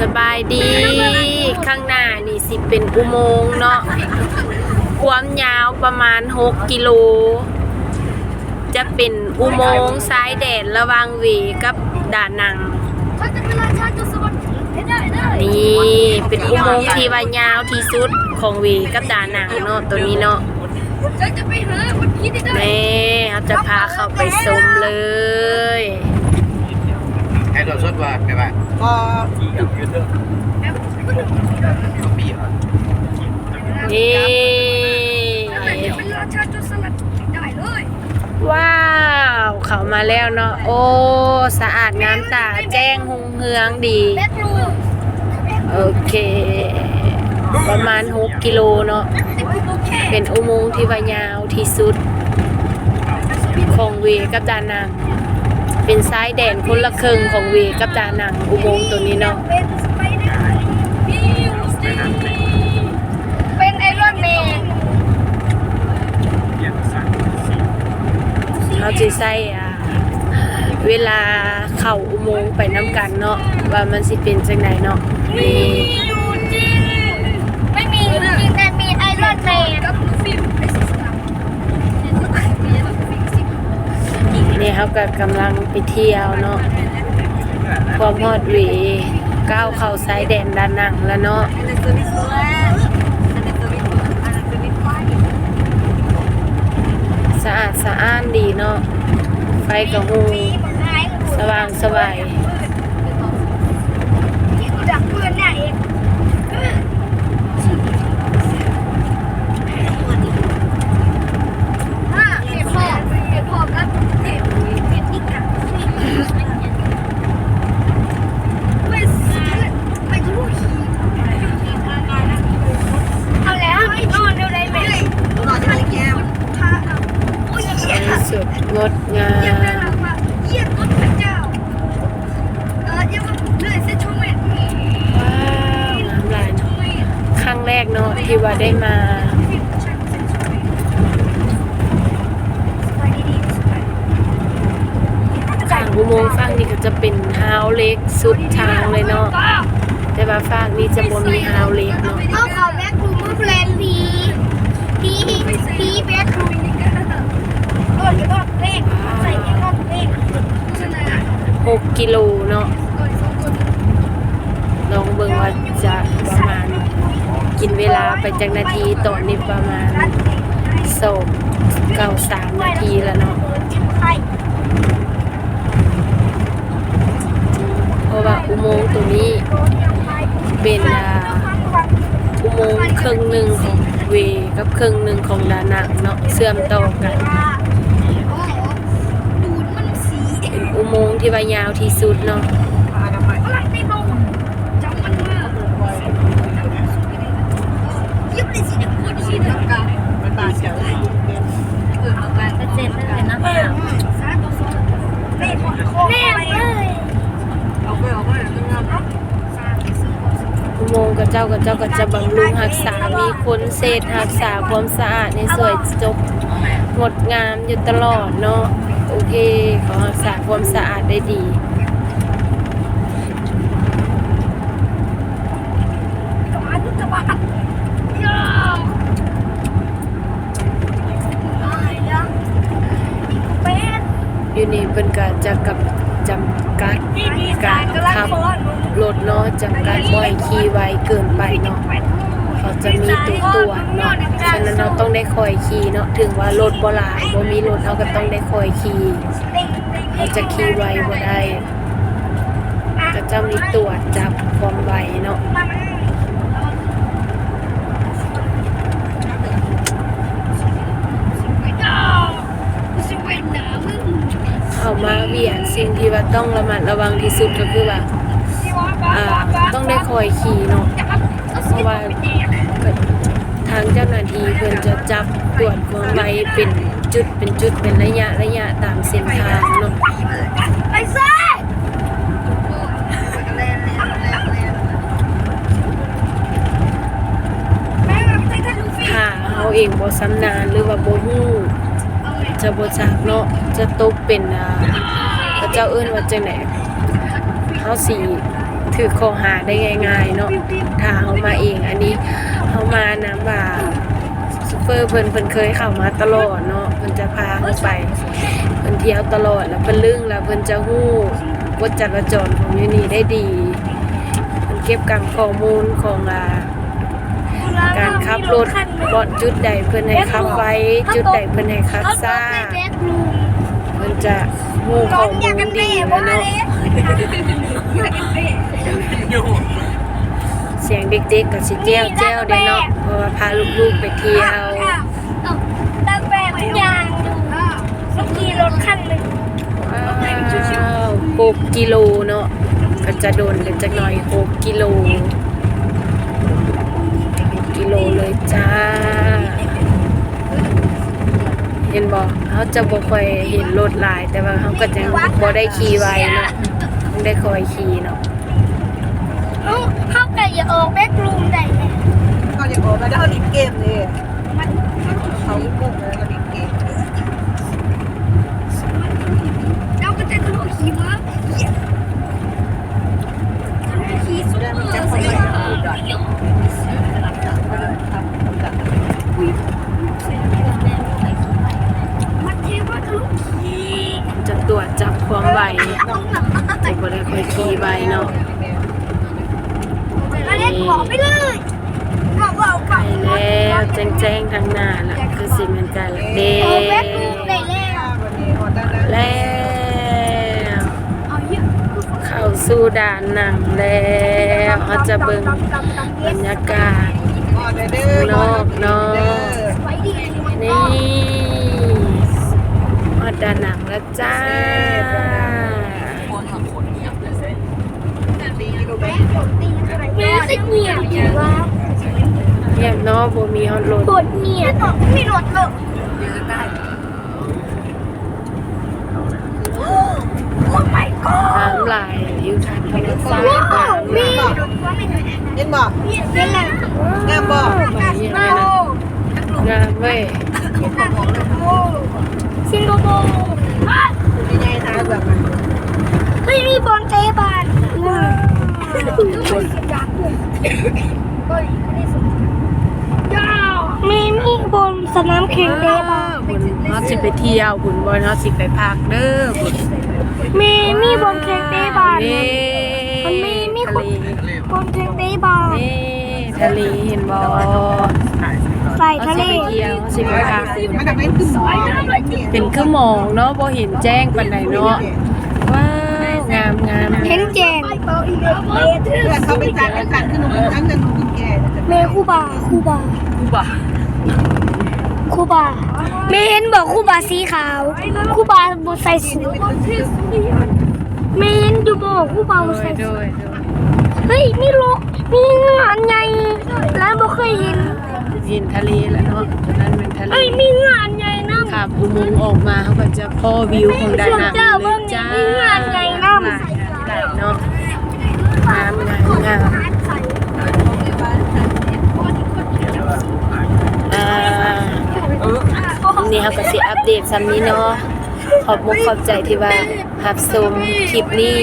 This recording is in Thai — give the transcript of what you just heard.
สบายดี ข้างหน้านี่สิเป็นอุโมงค์เนาะความยาวประมาณ 6 กิโล จะเป็นอุโมงค์ซ้ายแดนระว่างเวกับด่านนัง นี่เป็นอุโมงค์ที่ว่ายาวที่สุดของเวกับด่านนังเนาะตัวนี้เนาะแม่เขาจะพาเข้าไปชมเลย ให้ตัวสดว่าไปบ้านก็ก็ปีเหรอนี่ฉันจะเป็นราชาจุสวรรค์ได้เลย ว้าว เข้ามาแล้วเนาะ โอ้ สะอาดงามตาแจ้งหงเฮืองดีแบ็ครูมโอเค ประมาณ 6 กิโลเนาะติดคุกโอเคเป็นอุโมงค์ที่ว่ายาวที่สุด ของเวกับดานัง เป็นซ้ายแดนคนละครึ่งของเวกับดานังอุโมงค์ตัวนี้เนาะเป็นสไปเดอร์บิวสตีเป็นไอรอนแมนเขาจะใส่อ่าเวลาเข้าอุโมงค์ไปน้ำกันเนาะว่ามันสิเป็นจังไหนเนาะนี่ อยู่จริงไม่มีจริงแต่มีไอรอนแมนกับลูฟี่ไอซิสตา นี่ เขาก็กำลังไปเที่ยวเนาะความฮอดวีก้าวเข้าสายแดนด้านังแล้วเนาะสะอาดสะอ้านดีเนาะไฟกับหูสว่างสบาย จากเพื่อนเนี่ยเองห้าเก็บพ่อเก็บพ่อครับเก็บเก็บอีกอะเว้ยไปทุกทีเอาแล้วนอนเร็วเลยไหม นอนจะไม่แก้ว พาเอาโอ้ยเยี่ยม ที่สุดง ดงาเยี่ยมน่ารักมากเยี่ยมรถพระเจ้า เออเยี่ยมเลยเส้นช่วงเม็ดว้าวน้ำลายเนาะครั้งแรกเนาะที่ว่าได้มา ทางอุโมงค์ฝั่งนี้ก็จะเป็นฮาวเล็กสุดทางเลยเนาะแต่ว่าฝั่งนี้จะบ่มีฮาวเล็กเนาะเอาขอแบ็ครูมแบรนด์พีพีพีแบ็ครูม โอ้ยก็เลขใส่เองก็เลขชนะ6กิโลเนาะลองเบิ่งว่าจะประมาณ กินเวลาไปจากนาทีตอนนี้ประมาณสองเก้าสามนาทีแล้วเนาะเพราะว่าอุโมงค์ตัวนี้เป็นอุโมงค์ครึ่งหนึ่งของเวกับครึ่งหนึ่งของดานังเนาะเชื่อมต่อกัน งที่ว่ายาวที่สุดเนาะอะไรไม่ลงกยิบเลยสิเด็กคนสีเด็กกันมันบาดเจ็บเปิดออกมาก็เจ็บเลยนะสาตัวโซ่เล่นเล่นเลยเอาไปเอาไปต้องงานอุโมกับเจ้ากับเจ้าก็จะบำรุงรักษา มีคนเศษรักษาความสะอาดในสวยจบงดงามอยู่ตลอดเนาะ โอเค เขารักษาความสะอาดได้ดีอยู่นี่เพิ่นก็จะกับจำกัดการขับรถเนาะจำกัดบ่อยขี่ไวเกินไปเนาะเขาจะมีตัวตรวเนาะฉะนั้น ต้องได้คอยขี่เนาะถึงว่ารถบ่หลายบ่มีรถเราก็ต้องได้คอยขี่เราจะขี่ไวบ่ได้ก็จะมีตรวจจับความไวเนาะเข้ามาเวียนสิ่งที่ว่าต้องระมัดระวังที่สุดก็คือว่าอ่าต้องได้คอยขี่เนาะเพราะว่า ทางเจ้าหน้าที่เพิ่นจะจับตรวจความไวเป็นจุดเป็นจุดเป็นระยะระยะตามเส้นทางเนาะไอ้เซ่ถ้าเฮาเองบ่สำนาญหรือว่าบ่ฮู้จะบ่จักเนาะจะตกเป็นอ่าพระเจ้าเอิ้นว่าจังได๋เฮาสิถถือข้อหาได้ง่ายๆเนาะถ้าเฮามาเองอันนี้ เฮามานํว่าซูเปอร์เพิ่นเพิ่นเคยเข้ามาตลอดเนาะเพิ่นจะพาเฮาไปเพิ่นเที่ยวตลอดแล้วเพิ่นลึงแล้วเพิ่นจะฮู้กฎจราจรของยูนี่ได้ดีเพิ่นเก็บกำข้อมูลของอ่าการขับรถบอดจุดใดเพิ่นให้ขับไว้จุดใดเพิ่นให้ขับซ่าเพิ่นจะฮู้ข้องมูลดีเนาะ สียงเด็กๆก็สิแจ้วแจ้วเด้เนาะเพราะว่าพาลูกๆไปเที่ยวตั้งแต่ทุกอย่างดูเมื่อกี้รถคันหนึ่งว้าว6กิโลเนาะก็จะโดนกันจักหน่อย6กิโล6กิโลเลยจ้า เห็นบ่เขาจะบ่ค่อยเห็นรถหลาย แต่ว่าเขาก็จะบ่ได้ขี่ไวเนาะต้องได้คอยขี่เนาะเอ้าเข้าไก่ อย่าออกแบ็ครูมได้เลยก็อย่าบอกแล้วเขาลิงเกมเลยเขาลิงกุ้งเลยเขาลิงเกมเจ้าก็จะกระโดดขี่ม้าขี่ซุปเปอร์ใส่มันเทว่าทะลุขี่ จะตรวจจับความไวจะบ่ได้คอยขี่ไวเนาะ มาเล่นบอกไปเลยบอกว่าเอา ไป แล้วแจ้งๆทางหน้าล่ะคือสิม่นกันละเด้ออกแบ็ครูมได้แล้ววันแล้วเข้าสู่ด่านหนังแล้วเขาจะเบิ่งบรรยากาศนอกน้อไว้ดีนี่ฮอดด่านหนังแล้วจ้า มีสิเงียบอยู่ว่า เรียบเนาะบ่มีฮอดรถปวดเงียบมีรถเลยโอ้ my god น้ำลายอยู่ทางธรรมชาติว้าวมีน้ำลายเห็นบอกมีเป็นแล้วงามบอกโอ้งามเว้ย สิงคโปร์ ยังไงนะแบบนั้น ไม่มีบอลเตะบอลมีมีบอล สนามแข่งเตะบอลบุญเฮาสิไปเที่ยวบุญบ่เฮาสิไปพักเด้อบุญมีมีบอลแข่งเตะบอลนี่มันมีมีคทะนเลบอลแข่งเตะบอลนี่ทะเลเห็นบ่ใส่เฮาทะสิเลไปเที่ยวเฮาสิไปพักมันทำให้ขึ้นสวยเป็นคือหมองเนาะบ่เห็นแจ้งปานใดเนาะว้าวงามงามเห็นแจงเพื่อนเขาไปจานไปจานขึ้นนมทั้งเงินคุณแก่เมคูบาคูบากูบ่ คูบาเมเห็นบอกคูบาสีขาวคูบาบใส่สูทเมเห็นอยู่บอกคูบาโดบ่ยใส่โดสูทยโดยเฮ้ยมีโลมีงานใหญ่แล้วบ่เคยเห็นเห็นทะเลแล้วเนาะนั่นเป็นทะเลเอ้ยมีงานใหญ่นำขับอุโมงค์ออกมาเขาก็จะพ่อวิวของด้านหน้าส่วนเจ้าเลยจ้าเบิ่งนี่มีงานใหญ่นำหลายหลายเนาะงามงามงามอ่านี่ เขาก็สิอัปเดตซ้ำนี้เนาะขอบมุกขอบใจที่ว่าหับชมคลิปนี้